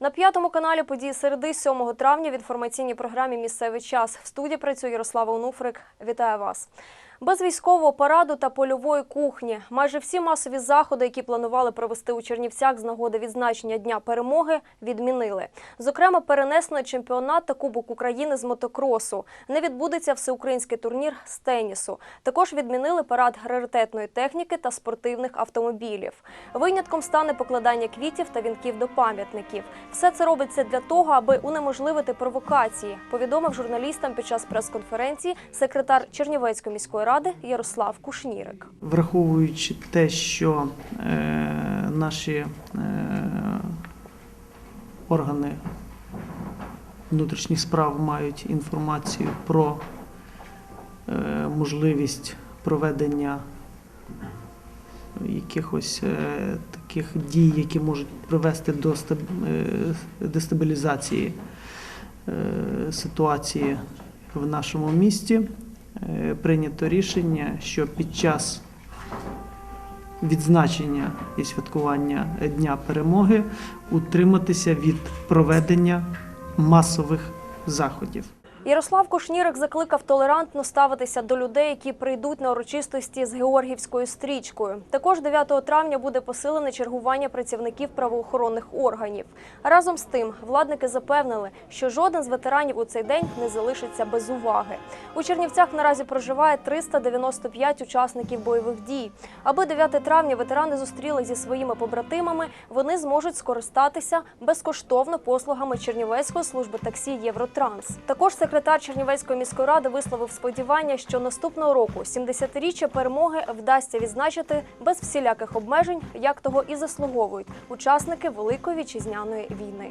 На п'ятому каналі події середи 7 травня в інформаційній програмі Місцевий час в студії працює Ярослава Онуфрик. Вітаю вас. Без військового параду та польової кухні майже всі масові заходи, які планували провести у Чернівцях з нагоди відзначення Дня перемоги, відмінили. Зокрема, перенесено чемпіонат та Кубок України з мотокросу. Не відбудеться всеукраїнський турнір з тенісу. Також відмінили парад раритетної техніки та спортивних автомобілів. Винятком стане покладання квітів та вінків до пам'ятників. Все це робиться для того, аби унеможливити провокації. Повідомив журналістам під час прес-конференції секретар Чернівецької міської ради Ярослав Кушнірик. Враховуючи те, що е, наші е, органи внутрішніх справ мають інформацію про е, можливість проведення якихось е, таких дій, які можуть привести до е, дестабілізації е, ситуації в нашому місті, прийнято рішення, що під час відзначення і святкування Дня перемоги утриматися від проведення масових заходів. Ярослав Кушнірик закликав толерантно ставитися до людей, які прийдуть на урочистості з Георгівською стрічкою. Також 9 травня буде посилене чергування працівників правоохоронних органів. Разом з тим, владники запевнили, що жоден з ветеранів у цей день не залишиться без уваги. У Чернівцях наразі проживає 395 учасників бойових дій. Аби 9 травня ветерани зустріли зі своїми побратимами, вони зможуть скористатися безкоштовно послугами Чернівецької служби таксі Євротранс. Також секретар Чернівецької міської ради висловив сподівання, що наступного року 70-річчя перемоги вдасться відзначити без всіляких обмежень, як того і заслуговують учасники Великої вітчизняної війни.